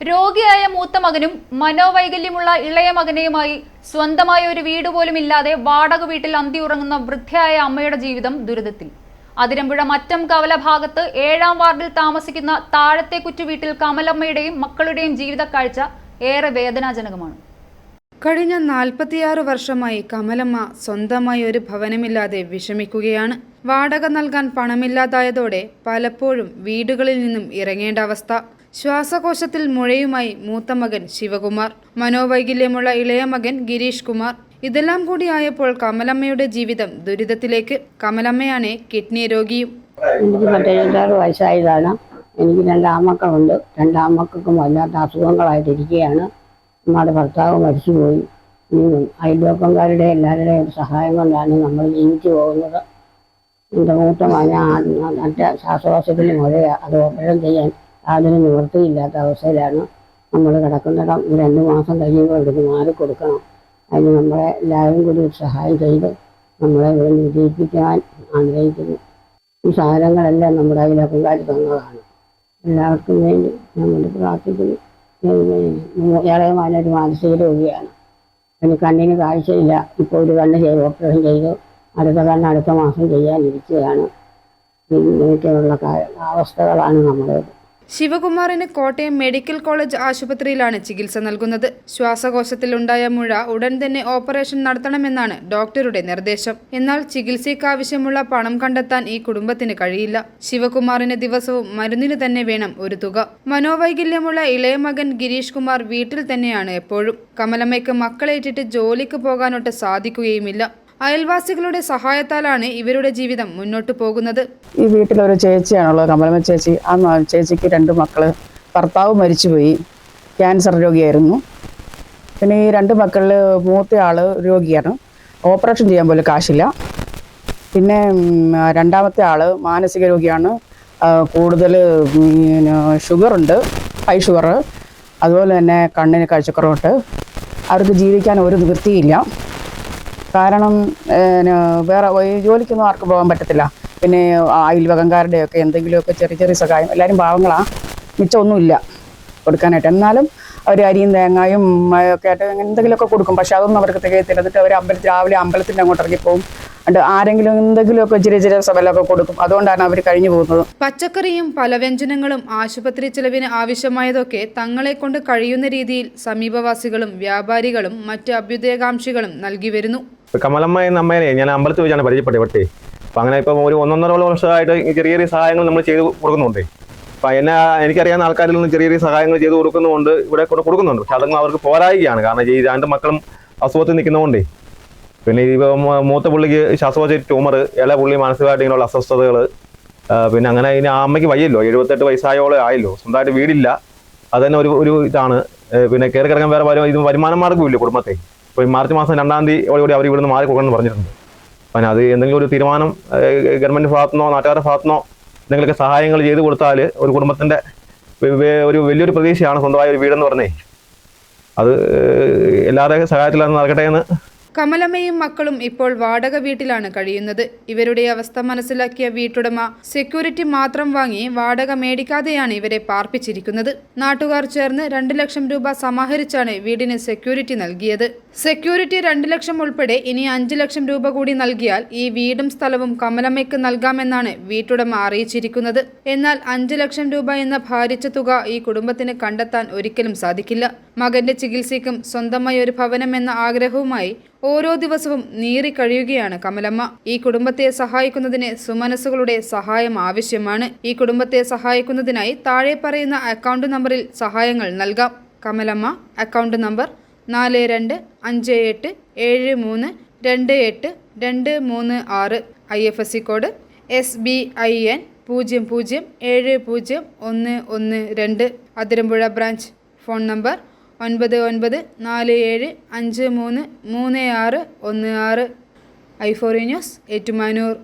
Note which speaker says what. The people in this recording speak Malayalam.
Speaker 1: രോഗിയായ മൂത്ത മകനും മനോവൈകല്യമുള്ള ഇളയ മകനെയുമായി സ്വന്തമായ ഒരു വീട് പോലും ഇല്ലാതെ വാടക വീട്ടിൽ അന്തി ഉറങ്ങുന്ന വൃദ്ധയായ അമ്മയുടെ ജീവിതം ദുരിതത്തിൽ. അതിരമ്പുഴ മറ്റം കവല ഭാഗത്ത് ഏഴാം വാർഡിൽ താമസിക്കുന്ന താഴത്തെ കുറ്റു വീട്ടിൽ കമലമ്മയുടെയും മക്കളുടെയും ജീവിത കാഴ്ച ഏറെ വേദനാജനകമാണ്.
Speaker 2: കഴിഞ്ഞ നാൽപ്പത്തിയാറ് വർഷമായി കമലമ്മ സ്വന്തമായി ഒരു ഭവനമില്ലാതെ വിഷമിക്കുകയാണ്. വാടക നൽകാൻ പണമില്ലാതായതോടെ പലപ്പോഴും വീടുകളിൽ നിന്നും ഇറങ്ങേണ്ട അവസ്ഥ. ശ്വാസകോശത്തിൽ മുഴയുമായി മൂത്ത മകൻ ശിവകുമാർ മനോവൈകല്യമുള്ള ഇളയ മകൻ ഗിരീഷ് കുമാർ. ഇതെല്ലാം കൂടിയായപ്പോൾ കമലമ്മയുടെ ജീവിതം ദുരിതത്തിലേക്ക് കമലമ്മയാണ് കിഡ്നി രോഗിയും.
Speaker 3: എനിക്ക് പത്തെഴുപത്താറ് വയസ്സായതാണ്. എനിക്ക് രണ്ടാമക്കളുണ്ട് രണ്ടാമക്കൾക്കും വല്ലാത്ത അസുഖങ്ങളായിട്ടിരിക്കുകയാണ്. നമ്മുടെ ഭർത്താവ് മരിച്ചുപോയി. അയൽവക്കംകാരുടെ എല്ലാവരുടെയും സഹായം കൊണ്ടാണ് നമ്മൾ ജീവിച്ചു പോകുന്നത്. എന്റെ മൂത്ത മകൻ മറ്റേ ശ്വാസകോശത്തിൽ മുഴയാണ് അത് ഓപ്പറേഷൻ ചെയ്യാൻ യാതൊരു നിവൃത്തിയില്ലാത്ത അവസ്ഥയിലാണ് നമ്മൾ കിടക്കുന്നിടം രണ്ട് മാസം കഴിയുമ്പോൾ ഇവിടുന്ന് മാറി കൊടുക്കണം. അതിന് നമ്മളെ എല്ലാവരും കൂടി സഹായം ചെയ്ത് നമ്മളെ ഇവിടെ വിജയിപ്പിക്കാൻ ആഗ്രഹിക്കുന്നു. ഈ സാധനങ്ങളെല്ലാം നമ്മുടെ അയൽവക്കംകാർ തന്നതാണ്. എല്ലാവർക്കും വേണ്ടി നമ്മൾ പ്രാർത്ഥിക്കുന്നു. ഇളയ ഒരു മാനസിക രോഗിയാണ്. അതിന് കണ്ണിന് കാഴ്ചയില്ല. ഇപ്പോൾ ഒരു കണ്ണ് ചെയ്ത് ഓപ്പറേഷൻ ചെയ്തു. അടുത്ത കണ്ണ് അടുത്ത മാസം ചെയ്യാനിരിക്കുകയാണ്. ഇങ്ങനെയൊക്കെയുള്ള അവസ്ഥകളാണ് നമ്മുടേത്
Speaker 2: ശിവകുമാറിന് കോട്ടയം മെഡിക്കൽ കോളേജ് ആശുപത്രിയിലാണ് ചികിത്സ നൽകുന്നത്. ശ്വാസകോശത്തിലുണ്ടായ മുഴ ഉടൻ തന്നെ ഓപ്പറേഷൻ നടത്തണമെന്നാണ് ഡോക്ടറുടെ നിർദ്ദേശം. എന്നാൽ ചികിത്സയ്ക്കാവശ്യമുള്ള പണം കണ്ടെത്താൻ ഈ കുടുംബത്തിന് കഴിയില്ല. ശിവകുമാറിന് ദിവസവും മരുന്നിന് തന്നെ വേണം ഒരു തുക. മനോവൈകല്യമുള്ള ഇളയ മകൻ ഗിരീഷ് കുമാർ വീട്ടിൽ തന്നെയാണ് എപ്പോഴും. കമലമ്മയ്ക്ക് മക്കളേറ്റിട്ട് ജോലിക്ക് പോകാനൊട്ട് സാധിക്കുകയുമില്ല. അയൽവാസികളുടെ സഹായത്താലാണ് ഇവരുടെ ജീവിതം മുന്നോട്ട് പോകുന്നത്.
Speaker 4: ഈ വീട്ടിൽ വീട്ടിലൊരു ചേച്ചിയാണുള്ളത്. കമലമ്മ ചേച്ചി. ആ ചേച്ചിക്ക് രണ്ട് മക്കൾ. ഭർത്താവ് മരിച്ചുപോയി. ക്യാൻസർ രോഗിയായിരുന്നു. പിന്നെ ഈ രണ്ട് മക്കളിൽ മൂത്ത ആൾ രോഗിയാണ്. ഓപ്പറേഷൻ ചെയ്യാൻ പോലും കാശില്ല. പിന്നെ രണ്ടാമത്തെ ആൾ മാനസിക രോഗിയാണ്. കൂടുതൽ ഷുഗറുണ്ട്. ഹൈ ഷുഗർ അതുപോലെ തന്നെ കണ്ണിന് കാഴ്ചക്കുറവുണ്ട്. അവർക്ക് ജീവിക്കാൻ ഒരു നിവൃത്തിയില്ല. കാരണം വേറെ ജോലിക്കൊന്നും ആർക്കും പോകാൻ പറ്റത്തില്ല. പിന്നെ അയൽവകംകാരുടെയൊക്കെ എന്തെങ്കിലുമൊക്കെ ചെറിയ ചെറിയ സഹായം എല്ലാവരും പാവങ്ങളാണ് മിച്ചമൊന്നുമില്ല കൊടുക്കാനായിട്ട്. എന്നാലും അവർ അരിയും തേങ്ങായും ഒക്കെ ആയിട്ട് എന്തെങ്കിലുമൊക്കെ കൊടുക്കും. പക്ഷെ അതൊന്നും അവർക്ക് തികയത്തില്ല. എന്നിട്ട് അവർ അമ്പലത്തിൽ രാവിലെ അമ്പലത്തിന്റെ അങ്ങോട്ട് ഇറങ്ങിപ്പോവും. എന്നിട്ട് ആരെങ്കിലും എന്തെങ്കിലുമൊക്കെ ചെറിയ ചെറിയ സഭലൊക്കെ കൊടുക്കും. അതുകൊണ്ടാണ് അവർ കഴിഞ്ഞു പോകുന്നത്.
Speaker 2: പച്ചക്കറിയും പലവ്യഞ്ജനങ്ങളും ആശുപത്രി ചെലവിന് ആവശ്യമായതൊക്കെ തങ്ങളെ കൊണ്ട് കഴിയുന്ന രീതിയിൽ സമീപവാസികളും വ്യാപാരികളും മറ്റ് അഭ്യുദയകാംക്ഷികളും നൽകി വരുന്നു.
Speaker 5: ഇപ്പൊ കമലമ്മ എന്ന അമ്മേനെ ഞാൻ അമ്പലത്തിൽ വെച്ചാണ് പരിചയപ്പെട്ടത് പട്ടേ. അപ്പൊ അങ്ങനെ ഇപ്പം ഒരു ഒന്നൊന്നര വർഷമായിട്ട് ചെറിയ ചെറിയ സഹായങ്ങൾ നമ്മൾ ചെയ്ത് കൊടുക്കുന്നുണ്ട്. അപ്പൊ എന്നെ എനിക്കറിയാവുന്ന ആൾക്കാരിൽ നിന്ന് ചെറിയ ചെറിയ സഹായങ്ങൾ ചെയ്ത് കൊടുക്കുന്നുണ്ട് ഇവിടെ കൊണ്ട് കൊടുക്കുന്നുണ്ട്. പക്ഷെ അതൊന്നും അവർക്ക് പോരായികയാണ്. കാരണം ഈ രണ്ട് മക്കളും അസുഖത്തിൽ നിൽക്കുന്നതുകൊണ്ടേ. പിന്നെ ഇപ്പൊ മൂത്ത പുള്ളിക്ക് ശ്വാസകോശ ട്യൂമർ ഇള പുള്ളി മാനസികമായിട്ട് ഇങ്ങനെയുള്ള അസ്വസ്ഥതകൾ പിന്നെ അങ്ങനെ ഇനി ആ അമ്മയ്ക്ക് വയ്യല്ലോ. എഴുപത്തെട്ട് വയസ്സായോളം ആയല്ലോ സ്വന്തമായിട്ട് വീടില്ല. അത് തന്നെ ഒരു ഒരു ഇതാണ്. പിന്നെ കയറി കിടക്കാൻ വേറെ ഇത് വരുമാനം മാർഗമില്ല കുടുംബത്തെ. ഇപ്പോൾ ഈ മാർച്ച് മാസം രണ്ടാം തീയതി കൂടി അവർ ഇവിടുന്ന് മാറി കൊടുക്കണമെന്ന് പറഞ്ഞിട്ടുണ്ട്. അപ്പം അത് എന്തെങ്കിലും ഒരു തീരുമാനം ഗവൺമെന്റ് ഭാഗത്തുനിന്നോ നാട്ടുകാരുടെ ഭാഗത്തുനിന്നോ എന്തെങ്കിലുമൊക്കെ സഹായങ്ങൾ ചെയ്തു കൊടുത്താൽ ഒരു കുടുംബത്തിന്റെ ഒരു വലിയൊരു പ്രതീക്ഷയാണ് സ്വന്തമായ ഒരു വീടെന്ന് പറഞ്ഞേ. അത് എല്ലാവരുടെയും സഹായത്തിലാണ് നടക്കട്ടെ എന്ന്
Speaker 2: കമലമ്മയും മക്കളും ഇപ്പോൾ വാടക വീട്ടിലാണ് കഴിയുന്നത്. ഇവരുടെ അവസ്ഥ മനസ്സിലാക്കിയ വീട്ടുടമ സെക്യൂരിറ്റി മാത്രം വാങ്ങി വാടക മേടിക്കാതെയാണ് ഇവരെ പാർപ്പിച്ചിരിക്കുന്നത്. നാട്ടുകാർ ചേർന്ന് രണ്ട് ലക്ഷം രൂപ സമാഹരിച്ചാണ് വീടിന് സെക്യൂരിറ്റി നൽകിയത്. സെക്യൂരിറ്റി രണ്ട് ലക്ഷം ഉൾപ്പെടെ ഇനി അഞ്ച് ലക്ഷം രൂപ കൂടി നൽകിയാൽ ഈ വീടും സ്ഥലവും കമലമ്മയ്ക്ക് നൽകാമെന്നാണ് വീട്ടുടമ അറിയിച്ചിരിക്കുന്നത്. എന്നാൽ അഞ്ച് ലക്ഷം രൂപ എന്ന ഭാരിച്ച തുക ഈ കുടുംബത്തിന് കണ്ടെത്താൻ ഒരിക്കലും സാധിക്കില്ല. മകന്റെ ചികിത്സയ്ക്കും സ്വന്തമായി ഒരു ഭവനം എന്ന ആഗ്രഹവുമായി ഓരോ ദിവസവും നീറി കഴിയുകയാണ് കമലമ്മ. ഈ കുടുംബത്തെ സഹായിക്കുന്നതിന് സുമനസ്സുകളുടെ സഹായം ആവശ്യമാണ്. ഈ കുടുംബത്തെ സഹായിക്കുന്നതിനായി താഴെ പറയുന്ന അക്കൗണ്ട് നമ്പറിൽ സഹായങ്ങൾ നൽകാം. കമലമ്മ അക്കൗണ്ട് നമ്പർ നാല് രണ്ട് അഞ്ച് എട്ട് ഏഴ് മൂന്ന് രണ്ട് എട്ട് രണ്ട് മൂന്ന് ആറ്. I F S C code S B I N പൂജ്യം പൂജ്യം ഏഴ് പൂജ്യം ഒന്ന് ഒന്ന് രണ്ട്. അതിരമ്പുഴ ബ്രാഞ്ച് ഫോൺ നമ്പർ ഒൻപത് ഒൻപത് നാല് ഏഴ് അഞ്ച് മൂന്ന് മൂന്ന് ആറ് ഒന്ന് ആറ്. I four news Ettumanoor.